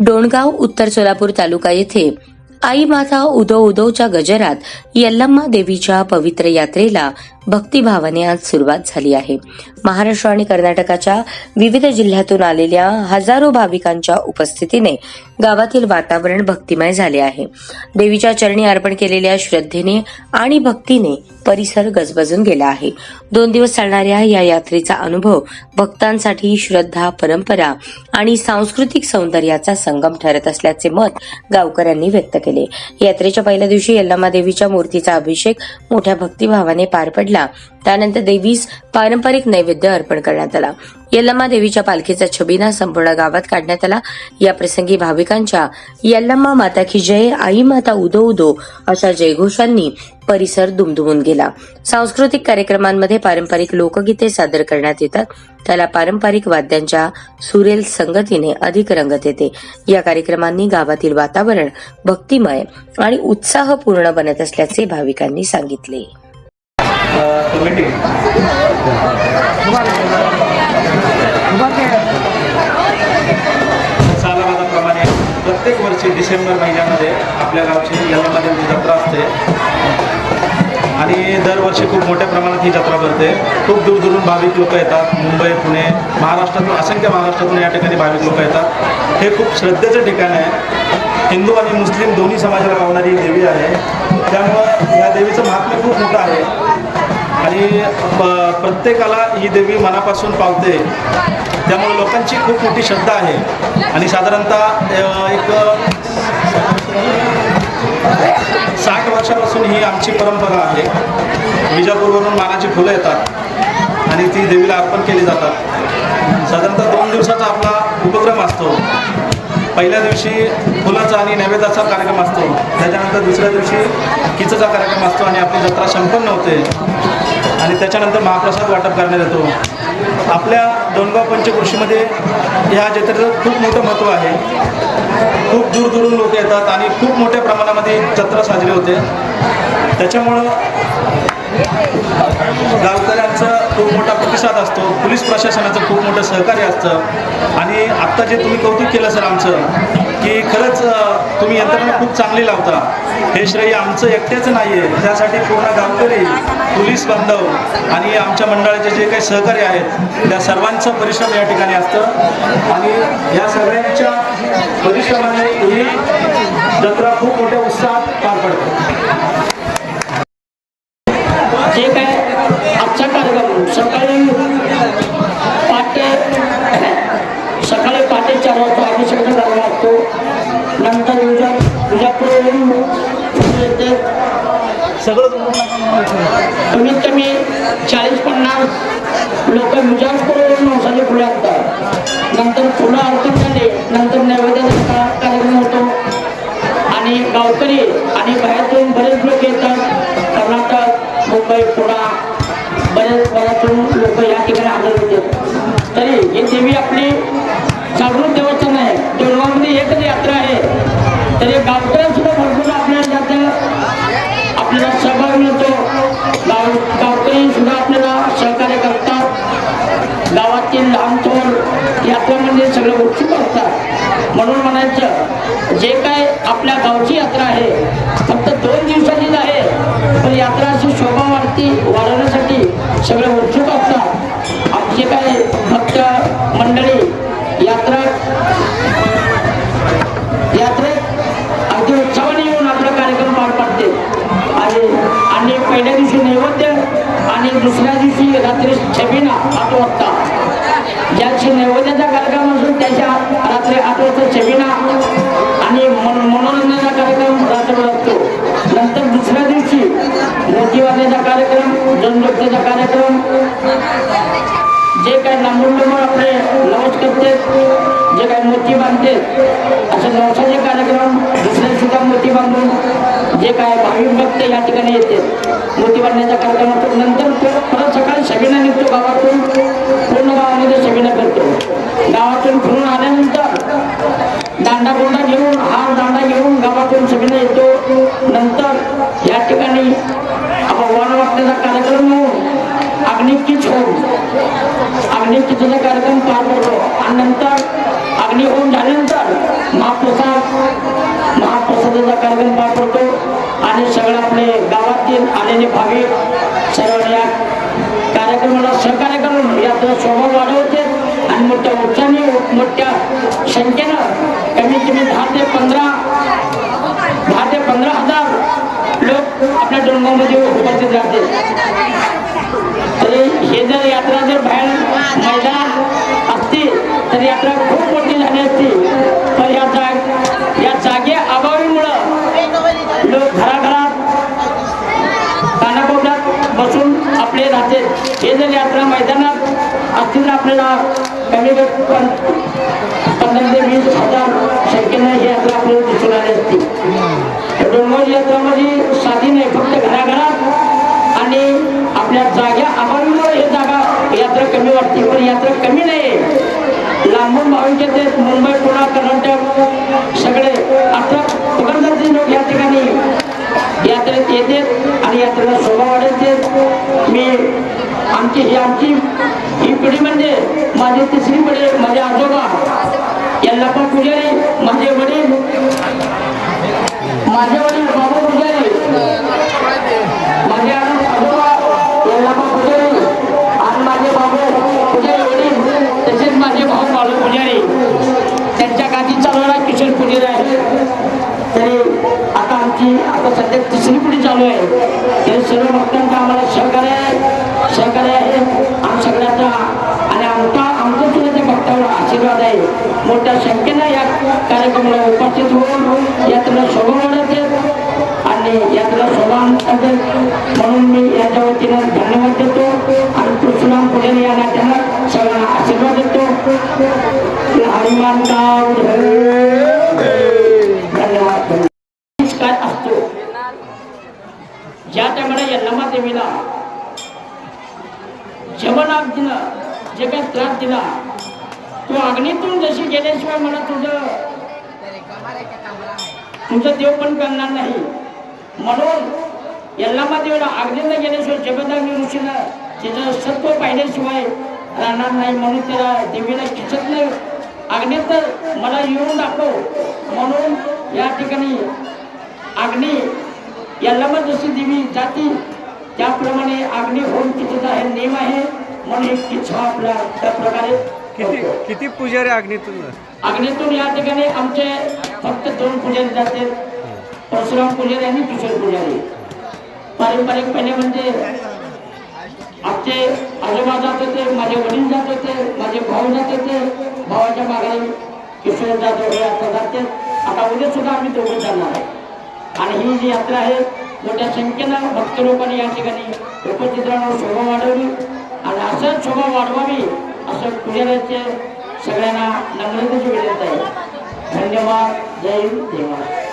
डोणगाव उत्तर सोलापूर तालुका येथे आई माता उदो उदोच्या गजरात यल्लम्मा देवीच्या पवित्र यात्रेला भक्तिभावाने आज सुरुवात झाली आहे. महाराष्ट्र आणि कर्नाटकाच्या विविध जिल्ह्यातून आलेल्या हजारो भाविकांच्या उपस्थितीने गावातील वातावरण भक्तिमय झाले आहे. देवीच्या चरणी अर्पण केलेल्या श्रद्धेने आणि भक्तीने परिसर गजबजून गेला आहे. दोन दिवस चालणाऱ्या या यात्रेचा अनुभव भक्तांसाठी श्रद्धा परंपरा आणि सांस्कृतिक सौंदर्याचा संगम ठरत असल्याचे मत गावकऱ्यांनी व्यक्त केले यात्रेच्या पहिल्या दिवशी यल्लामा देवीच्या मूर्तीचा अभिषेक मोठ्या भक्तिभावाने पार पडला. त्यानंतर देवीस पारंपरिक नैवेद्य अर्पण करण्यात आला. यल्लम्मा देवीच्या पालखीचा छबिना संपूर्ण गावात काढण्यात आला. या प्रसंगी भाविकांच्या यल्लम्मा माता की जय आई माता उदो उदो अशा जयघोषांनी परिसर दुमदुमून गेला. सांस्कृतिक कार्यक्रमांमध्ये पारंपरिक लोकगीते सादर करण्यात येतात. त्याला पारंपरिक वाद्यांच्या सुरेल संगतीने अधिक रंगत येते. या कार्यक्रमांनी गावातील वातावरण भक्तिमय आणि उत्साहपूर्ण बनत असल्याचे भाविकांनी सांगितले. डिसेंबर महिन्यामध्ये आपल्या गावची यल्लामध्ये जत्रा असते आणि दरवर्षी खूप मोठ्या प्रमाणात ही जत्रा भरते. खूप दूरदूरून भाविक लोक येतात. मुंबई पुणे महाराष्ट्रातून असंख्य महाराष्ट्रातून या ठिकाणी भाविक लोक येतात. हे खूप श्रद्धेचं ठिकाण आहे. हिंदू आणि मुस्लिम दोन्ही समाजाला पावणारी ही देवी आहे. त्यामुळं या देवीचं महात्म्य खूप मोठं आहे. आणि प्रत्येकाला ही देवी मनापासून पावते. त्यामुळे लोकांची खूप मोठी श्रद्धा आहे. आणि साधारणतः एक साठ वर्षापासून ही आमची परंपरा आहे. विजापूरवरून मानाची फुलं येतात आणि ती देवीला अर्पण केली जातात. साधारणतः दोन दिवसाचा आपला उपक्रम असतो. पहिल्या दिवशी फुलाचा आणि नैवेद्याचा कार्यक्रम असतो. त्याच्यानंतर दुसऱ्या दिवशी किचचा कार्यक्रम असतो आणि आपली जत्रा संपन्न होते. आणि त्याच्यानंतर महाप्रसाद वाटप करण्यात येतो. आपल्या डोणगाव पंचकृषीमध्ये ह्या जत्रेचं खूप मोठं महत्त्व आहे. खूप दूरदूरून येतात आणि खूप मोठ्या प्रमाणामध्ये जत्रा साजरी होते. त्याच्यामुळं गावकऱ्यांचा खूप मोठा प्रतिसाद असतो. पोलीस प्रशासनाचं खूप मोठं सहकार्य असतं. आणि आत्ता जे तुम्ही कौतुक केलं सर आमचं की खरंच तुम्ही यंत्रणा खूप चांगली लावता. हे श्रेय आमचं एकटेच नाही आहे त्यासाठी पूर्ण गावकरी पोलीस बांधव आणि आमच्या मंडळाचे जे काही सहकारी आहेत त्या सर्वांचं परिश्रम या ठिकाणी असतं. आणि या सगळ्यांच्या परिश्रमाने ही जत्रा खूप मोठ्या उत्साहात पार पडते जे काय आजचा कार्यक्रम सकाळी पहाटे सकाळी पहाटे चार वाजता अभिषेकचा कार्यक्रम असतो नंतर विजा कमीत कमी चाळीस पन्नास लोक विजापूरवरून नवसाने फुलं आणतात. नंतर फुलं अर्पण झाले नंतर नैवेद्याचा कार्यक्रम होतो. आणि गावकरी आणि बाहेरून बरेच लोक येतात. कर्नाटक मुंबई पुणे वाढवण्यासाठी सगळे उत्सुक असतात. आमचे काय भक्त मंडळी यात्रा यात्रेत अगदी उत्सवाने येऊन आपला कार्यक्रम पार पाडते. आणि आणि पहिल्या दिवशी नैवेद्य आणि दुसऱ्या दिवशी रात्री छबिना आठ वाजता ज्याची नैवेद्याचा कार्यक्रम असून त्याच्या रात्री आठ वाजता छबिना. आणि मन- मनोरंजनाचा कार्यक्रम रात्र असतो. नंतर दुसऱ्या दिवशी मोठी कार्यक्रम जनजोगतेचा कार्यक्रम. जे काही लांबून आपले लवच करते जे काही मोती बांधते असे नवसाचे कार्यक्रम दुसऱ्या सुद्धा मोती बांधून जे काय भाविक भक्त या ठिकाणी येते मोती बांधण्याचा कार्यक्रम होतो. नंतर परत सकाळी सगळ्यांना निघतो गावात. अग्निकीच होम अग्निकितीचा कार्यक्रम पार पडतो आणि नंतर अग्निहोम झाल्यानंतर महाप्रसाद महाप्रसादाचा कार्यक्रम पार पडतो. आणि सगळे आपले गावातील आलेले भावे सर्व या कार्यक्रमाला सहकार्य करून याचा स्वभाव वाढवते. आणि मोठ्या उत्साहाने मोठ्या संख्येनं कमीत कमी दहा ते पंधरा दहा ते पंधरा हजार लोक आपल्या डोंगामध्ये उपस्थित राहते तरी हे जर यात्रा जर बाहेर मैदानात असती तर यात्रा खूप मोठी झाली असती. पण या जाग या जागे अभावीमुळं लोक घराघरात कानाकोपऱ्यात बसून आपले राहते. हे जर यात्रा मैदानात असतील तर आपल्याला कमी पण पंधरा ते वीस हजार संख्येनं ही यात्रा आपल्याला दिसून आली असती. डोंगर यात्रामध्ये साधी नाही फक्त घराघरात आणि आपल्या जाग्या अभावीमुळे हे जागा. यात्रा कमी वाटते पण यात्रा कमी नाही. लांबून भाविक येतात मुंबई पुणा कर्नाटक सगळे. अठरा पकडतात लोक या ठिकाणी यात्रेत येतात आणि यात्रेला शोभा वाढवते. मी आमची ही आमची ही पिढी म्हणजे माझी तिसरी पिढी. आता आमची आता सध्या तिसरी पिढी चालू आहे ते सर्व भक्तांचा आम्हाला सहकार्य आहे सहकार्य आहे आम सगळ्यांचा आणि आमचा आमचं सुद्धा त्या भक्तावर आशीर्वाद आहे मोठ्या संख्येनं या कार्यक्रमाला उपस्थित होऊन यात्रेला शोभा वाढवते आणि यात्रेला शोभा आणतात म्हणून मी याच्या वतीनं धन्यवाद देतो आणि परशुराम पुजारी या नात्यानं सगळ्यांना आशीर्वाद देतो हनुमान गाव धन्यवाद काय असतो ज्या रमादेवीला जमनाग जे काही त्रास दिला. तो अग्नीतून जशी गेल्याशिवाय मला तुझं तुझं देव पण करणार नाही. म्हणून यल्लामादेवीला अग्नीला गेल्याशिवाय जगदाग्नी ऋषीला त्याचं सत्व पाहिल्याशिवाय राहणार नाही. म्हणून त्याला देवीला खिचत नाही अग्नी तर मला येऊन दाखव. म्हणून या ठिकाणी अग्नी यल्लामा जशी देवी जाती त्याप्रमाणे अग्नी होऊन तिथेचा हे नियम आहे म्हणून एक किस्सा आपला त्या प्रकारे किती. किती पुजारी अग्नीतून? अग्नीतून या ठिकाणी आमचे फक्त दोन पुजारी जाते. परशुराम पुजारी आणि किशोर पुजारी. पारंपरिक पहिले म्हणजे आमचे आजोबा जात होते माझे वडील जात होते माझे भाऊ जात होते. भावाच्या मागे किशोर जाधव हे आता जाते. आता उद्या सुद्धा आम्ही दोघं जाणार आहे आणि ही जी यात्रा आहे मोठ्या संख्येनं भक्त लोकांनी या ठिकाणी उपस्थित राहून शोभा वाढवली आणि असंच शोभा वाढवावी असं पुजाऱ्याचे सगळ्यांना नम्रतेची विनंती आहे. धन्यवाद. जय देवा